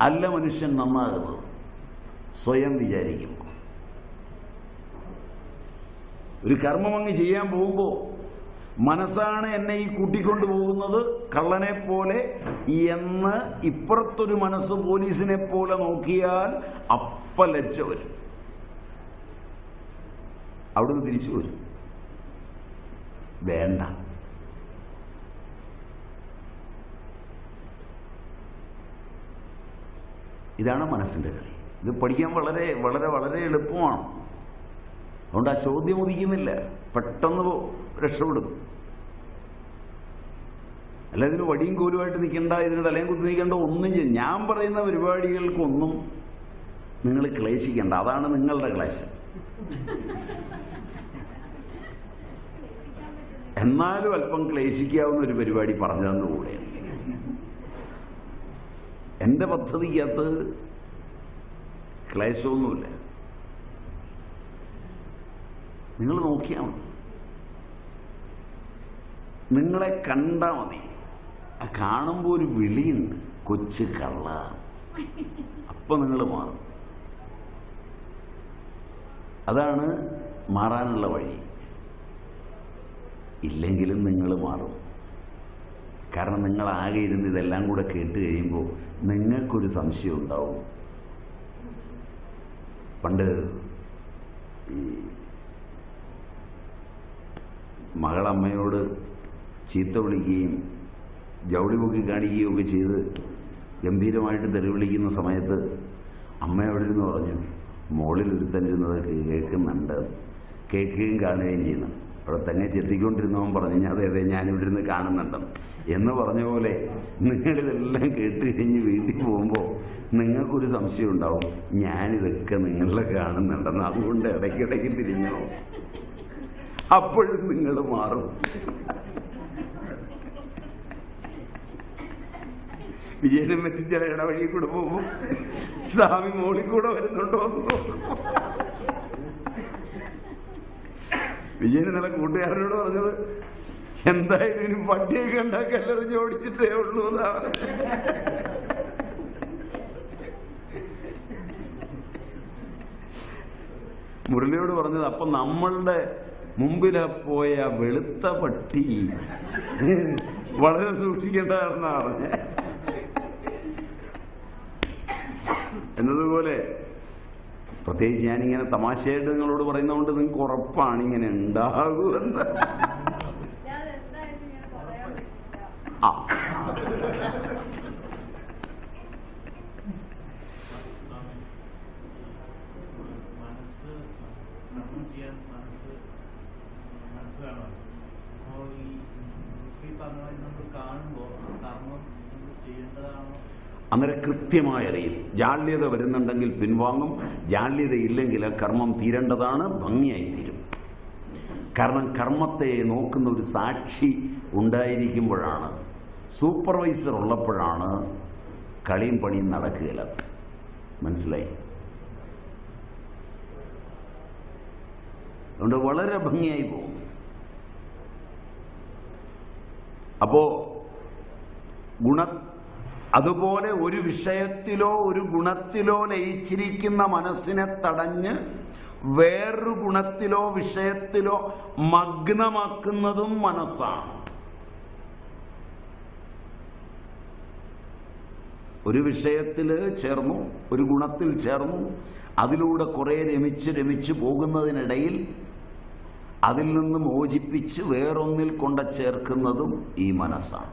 അല്ല മനുഷ്യൻ നന്നാകുന്നത് സ്വയം വിചാരിക്കുമ്പോൾ ഒരു കർമ്മം അങ്ങ് ചെയ്യാൻ പോകുമ്പോൾ മനസ്സാണ് എന്നെ ഈ കൂട്ടിക്കൊണ്ടു പോകുന്നത്. കള്ളനെ പോലെ എന്ന് ഇപ്പുറത്തൊരു മനസ്സ് പോലീസിനെ പോലെ നോക്കിയാൽ അപ്പലച്ച വരും. അവിടുന്ന് തിരിച്ചു വരും. വേണ്ട. ഇതാണ് മനസ്സിന്റെ കളി. ഇത് പഠിക്കാൻ വളരെ വളരെ വളരെ എളുപ്പമാണ്. അതുകൊണ്ട് ആ ചോദ്യം ഉദിക്കുന്നില്ല. പെട്ടെന്ന് രക്ഷപ്പെടും. അല്ല ഇതിന് വടിയും കോലുമായിട്ട് നിൽക്കേണ്ട ഇതിന് തലയും കുത്തി നിൽക്കേണ്ട ഒന്നും ചെയ്യും. ഞാൻ പറയുന്ന പരിപാടികൾക്കൊന്നും നിങ്ങൾ ക്ലേശിക്കേണ്ട. അതാണ് നിങ്ങളുടെ ക്ലേശം. എന്നാലും അല്പം ക്ലേശിക്കാവുന്ന ഒരു പരിപാടി പറഞ്ഞു തന്നുകൂടെ? എന്റെ പദ്ധതിക്കകത്ത് ക്ലേശമൊന്നുമില്ല. നിങ്ങൾ നോക്കിയാൽ മതി. നിങ്ങളെ കണ്ടാൽ മതി. ആ കാണുമ്പോൾ ഒരു വിളിയുണ്ട് കൊച്ചു കള്ള. അപ്പൊ നിങ്ങൾ മാറും. അതാണ് മാറാനുള്ള വഴി. ഇല്ലെങ്കിലും നിങ്ങൾ മാറും. കാരണം നിങ്ങൾ ആകെ ഇരുന്ന് ഇതെല്ലാം കൂടെ കേട്ട് കഴിയുമ്പോൾ നിങ്ങൾക്കൊരു സംശയം ഉണ്ടാവും. പണ്ട് ഈ മകളമ്മയോട് ചീത്ത വിളിക്കുകയും ജൗളി പൊക്കി കാണിക്കുകയും ഒക്കെ ചെയ്ത് ഗംഭീരമായിട്ട് തെറി വിളിക്കുന്ന സമയത്ത് അമ്മ അവിടെ ഇരുന്ന് പറഞ്ഞു മോളിൽ ഒരുത്തനിരുന്നത് കേൾക്കുന്നുണ്ട് കേൾക്കുകയും കാണുകയും ചെയ്യുന്നു അവിടെ തന്നെ ചെത്തിക്കൊണ്ടിരുന്നവൻ പറഞ്ഞു ഞാൻ അതെ അതെ ഞാനിവിടെ ഇരുന്ന് കാണുന്നുണ്ടെന്ന് എന്ന് പറഞ്ഞ പോലെ നിങ്ങളിതെല്ലാം കേട്ട് കഴിഞ്ഞ് വീട്ടിൽ പോകുമ്പോൾ നിങ്ങൾക്കൊരു സംശയം ഉണ്ടാവും ഞാനിതൊക്കെ നിങ്ങളെ കാണുന്നുണ്ടെന്ന്. അതുകൊണ്ട് ഇടയ്ക്കിടയ്ക്ക് തിരിഞ്ഞു. അപ്പോഴും നിങ്ങൾ മാറും. വിജയനെ പറ്റി ചില ഇടവഴിയിൽ കൂടെ പോകുമ്പോൾ സ്വാമി മോളിൽ കൂടെ വരുന്നുണ്ടോ എന്ന് നോക്കും. വിജയൻ ഇന്നലെ കൂട്ടുകാരനോട് പറഞ്ഞത് എന്തായാലും ഇനി പട്ടിയൊക്കെ ഉണ്ടാക്കല്ലെറിഞ്ഞ് ഓടിച്ചിട്ടേ ഉള്ളൂ പറഞ്ഞത്. മുരളിയോട് പറഞ്ഞത് അപ്പൊ നമ്മളുടെ മുമ്പിലെ പോയ വെളുത്ത പട്ടി വളരെ സൂക്ഷിക്കേണ്ടതാണെന്നാ പറഞ്ഞ എന്നതുപോലെ പ്രത്യേകിച്ച് ഞാനിങ്ങനെ തമാശയായിട്ട് നിങ്ങളോട് പറയുന്നതുകൊണ്ട് നിങ്ങൾക്ക് ഉറപ്പാണ് ഇങ്ങനെ ഉണ്ടാകുമെന്ന് ആ. കാണുമ്പോൾ കർമ്മം ചെയ്യേണ്ടതാണോ അന്നേരം കൃത്യമായി അറിയും ജാള്യത വരുന്നുണ്ടെങ്കിൽ പിൻവാങ്ങും ജാള്യത ഇല്ലെങ്കിൽ കർമ്മം തീരേണ്ടതാണ് ഭംഗിയായി തീരും കാരണം കർമ്മത്തെ നോക്കുന്ന ഒരു സാക്ഷി ഉണ്ടായിരിക്കുമ്പോഴാണ് സൂപ്പർവൈസർ ഉള്ളപ്പോഴാണ് കളിയും പണിയും നടക്കുകയില്ല. മനസ്സിലായി? അതുകൊണ്ട് വളരെ ഭംഗിയായി പോകും. അപ്പോ ഗുണ അതുപോലെ ഒരു വിഷയത്തിലോ ഒരു ഗുണത്തിലോ ലയിച്ചിരിക്കുന്ന മനസ്സിനെ തടഞ്ഞ് വേറൊരു ഗുണത്തിലോ വിഷയത്തിലോ മഗ്നമാക്കുന്നതും മനസ്സാണ്. ഒരു വിഷയത്തിൽ ചേർന്നു ഒരു ഗുണത്തിൽ ചേർന്നു അതിലൂടെ കുറേ രമിച്ച് രമിച്ച് പോകുന്നതിനിടയിൽ അതിൽ നിന്ന് മോചിപ്പിച്ച് വേറൊന്നിൽ കൊണ്ട ചേർക്കുന്നതും ഈ മനസ്സാണ്.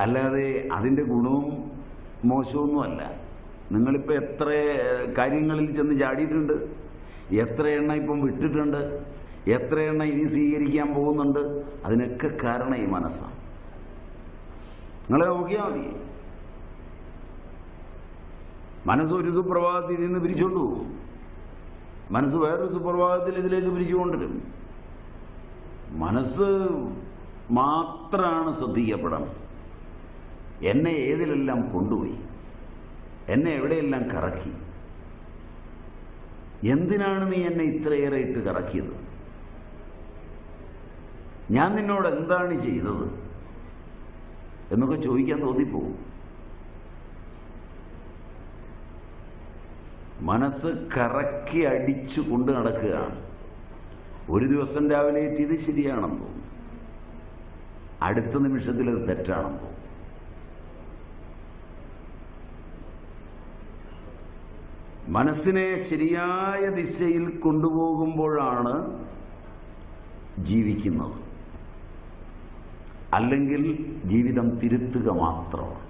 അല്ലാതെ അതിന്റെ ഗുണവും മോശമൊന്നുമല്ല. നിങ്ങളിപ്പോൾ എത്ര കാര്യങ്ങളിൽ ചെന്ന് ചാടിയിട്ടുണ്ട്? എത്ര എണ്ണ ഇപ്പം വിട്ടിട്ടുണ്ട്? എത്ര എണ്ണ ഇനി സ്വീകരിക്കാൻ പോകുന്നുണ്ട്? അതിനൊക്കെ കാരണം ഈ മനസ്സാണ്. നിങ്ങളെ നോക്കിയാൽ മതി. മനസ്സ് ഒരു സുപ്രഭാതത്തിൽ ഇതിൽ നിന്ന് പിരിച്ചുകൊണ്ട് പോകും. മനസ്സ് വേറൊരു സുപ്രഭാതത്തിൽ ഇതിലേക്ക് പിരിച്ചുകൊണ്ടിരും മനസ്സ് മാത്രമാണ് ശ്രദ്ധിക്കപ്പെടണം. എന്നെ ഏതിലെല്ലാം കൊണ്ടുപോയി? എന്നെ എവിടെയെല്ലാം കറക്കി? എന്തിനാണ് നീ എന്നെ ഇത്രയേറെ ഇട്ട് കറക്കിയത്? ഞാൻ നിന്നോട് എന്താണ് ചെയ്തത്? എന്നൊക്കെ ചോദിക്കാൻ തോന്നിപ്പോവും മനസ്സ് കറക്കി അടിച്ചു കൊണ്ട് നടക്കുകയാണ്. ഒരു ദിവസം രാവിലെ എത്തിയത് ശരിയാണെന്ന് തോന്നുന്നു. അടുത്ത നിമിഷത്തിൽ അത് തെറ്റാണെന്ന് തോന്നും മനസ്സിനെ ശരിയായ ദിശയിൽ കൊണ്ടുപോകുമ്പോഴാണ് ജീവിക്കുന്നത്. അല്ലെങ്കിൽ ജീവിതം തിരുത്തുക മാത്രമാണ്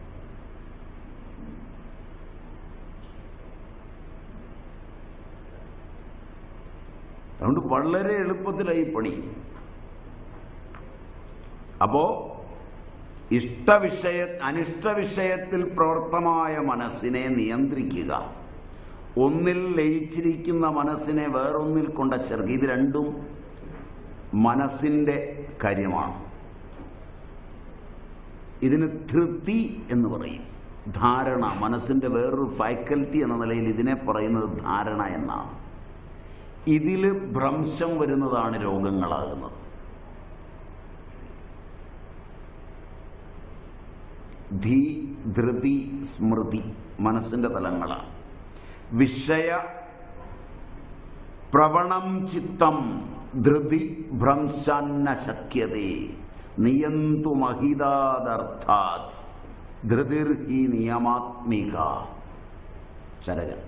അതുകൊണ്ട് വളരെ എളുപ്പത്തിലായി പണി. അപ്പോ ഇഷ്ടവിഷയ അനിഷ്ടവിഷയത്തിൽ പ്രവർത്തമായ മനസ്സിനെ നിയന്ത്രിക്കുക. ഒന്നിൽ ലയിച്ചിരിക്കുന്ന മനസ്സിനെ വേറൊന്നിൽ കൊണ്ട ചേർക്കുക ഇത് രണ്ടും മനസ്സിന്റെ കാര്യമാണ്. ഇതിന് ധൃതി എന്ന് പറയും. ധാരണ മനസ്സിന്റെ വേറൊരു ഫാക്കൽറ്റി എന്ന നിലയിൽ ഇതിനെ പറയുന്നത് ധാരണ എന്നാണ്. ഇതിൽ ഭ്രംശം വരുന്നതാണ് രോഗങ്ങളാകുന്നത്. ധീ ധൃതി സ്മൃതി മനസ്സിന്റെ തലങ്ങളാണ്. വിഷയ പ്രവണം ചിത്തം ധൃതി ഭ്രംശാന്ന ശക്യതേ. നിയന്തുമഹിതാദർത്ഥാത് ധൃതിർ ഈ നിയമാത്മിക. ചരകൻ.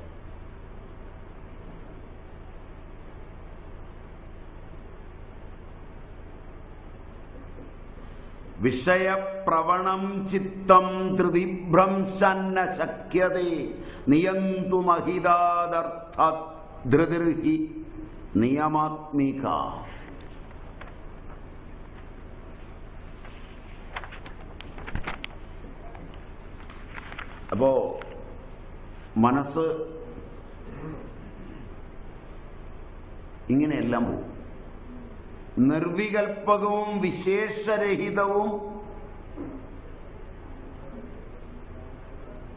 വിഷയപ്രവണം ചിത്തം ധൃതിഭ്രംശന്ന ശക്യതേ നിയന്തുമഹിതാദർത്ഥ ധൃതിർഹി നിയമാത്മിക. അപ്പോ മനസ്സ് ഇങ്ങനെയെല്ലാം പോകും നിർവികൽപകവും വിശേഷരഹിതവും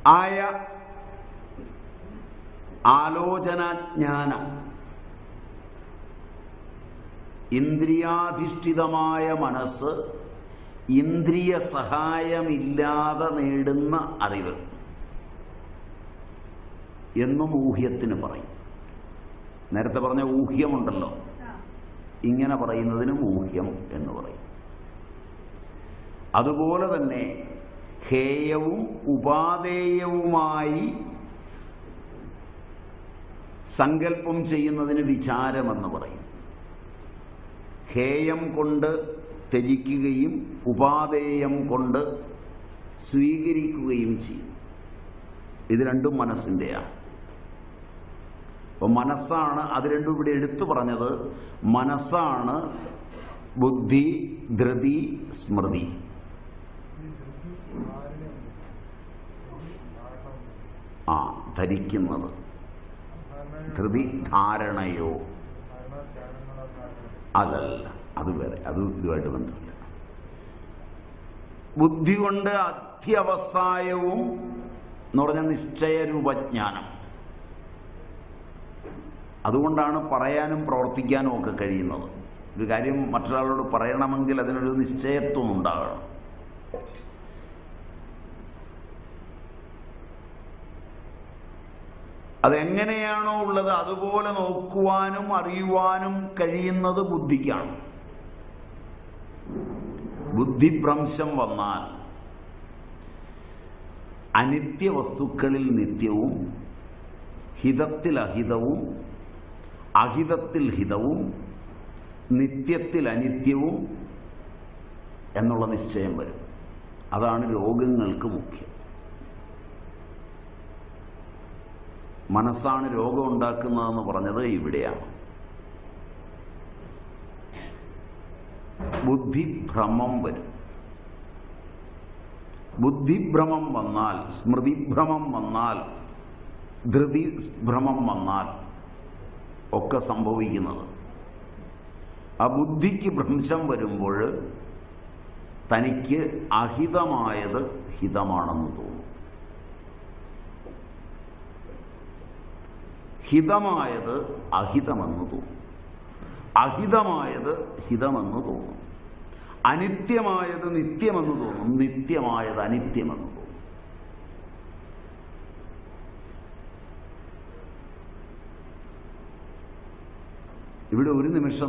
ആയ ആലോചനാജ്ഞാനം ഇന്ദ്രിയാധിഷ്ഠിതമായ മനസ്സ് ഇന്ദ്രിയ സഹായമില്ലാതെ നേടുന്ന അറിവ് എന്നും ഊഹ്യത്തിന് പറയും. നേരത്തെ പറഞ്ഞ ഊഹ്യമുണ്ടല്ലോ. ഇങ്ങനെ പറയുന്നതിന് ഊഹ്യം എന്ന് പറയും. അതുപോലെ തന്നെ ഹേയവും ഉപാദേയവുമായി സങ്കല്പം ചെയ്യുന്നതിന് വിചാരമെന്ന് പറയും. ഹേയം കൊണ്ട് ത്യജിക്കുകയും ഉപാദേയം കൊണ്ട് സ്വീകരിക്കുകയും ചെയ്യും. ഇത് രണ്ടും മനസ്സിന്റെയാണ് അപ്പം മനസ്സാണ് അത് രണ്ടും ഇവിടെ എടുത്തു പറഞ്ഞത് മനസ്സാണ് ബുദ്ധി ധൃതി സ്മൃതി. ആ ധരിക്കുന്നത്. ധൃതി ധാരണയോ? അതല്ല അത് വേറെ അത് ഇതുമായിട്ട് ബന്ധമില്ല. ബുദ്ധി കൊണ്ട് അത്യവസായവും എന്ന് പറഞ്ഞ നിശ്ചയരൂപജ്ഞാനം. അതുകൊണ്ടാണ് പറയാനും പ്രവർത്തിക്കാനും ഒക്കെ കഴിയുന്നത്. ഒരു കാര്യം മറ്റൊരാളോട് പറയണമെങ്കിൽ അതിനൊരു നിശ്ചയത്വം ഉണ്ടാകണം. അതെങ്ങനെയാണോ ഉള്ളത് അതുപോലെ നോക്കുവാനും അറിയുവാനും കഴിയുന്നത് ബുദ്ധിക്കാണ്. ബുദ്ധിഭ്രംശം വന്നാൽ അനിത്യ വസ്തുക്കളിൽ നിത്യവും ഹിതത്തിൽ അഹിതവും അഹിതത്തിൽ ഹിതവും നിത്യത്തിൽ അനിത്യവും എന്നുള്ള നിശ്ചയം വരും. അതാണ് രോഗങ്ങൾക്ക് മുഖ്യം. മനസ്സാണ് രോഗം ഉണ്ടാക്കുന്നതെന്ന് പറഞ്ഞത് ഇവിടെയാണ്. ബുദ്ധിഭ്രമം വരും. ബുദ്ധിഭ്രമം വന്നാൽ സ്മൃതിഭ്രമം വന്നാൽ ധൃതി ഭ്രമം വന്നാൽ ഒക്കെ സംഭവിക്കുന്നത്. ആ ബുദ്ധിക്ക് ഭ്രംശം വരുമ്പോൾ തനിക്ക് അഹിതമായത് ഹിതമാണെന്ന് തോന്നും. ഹിതമായത് അഹിതമെന്ന് തോന്നും. അഹിതമായത് ഹിതമെന്ന് തോന്നും. അനിത്യമായത് നിത്യമെന്ന് തോന്നും. നിത്യമായത് അനിത്യമെന്ന് തോന്നും. ഇവിടെ ഒരു നിമിഷം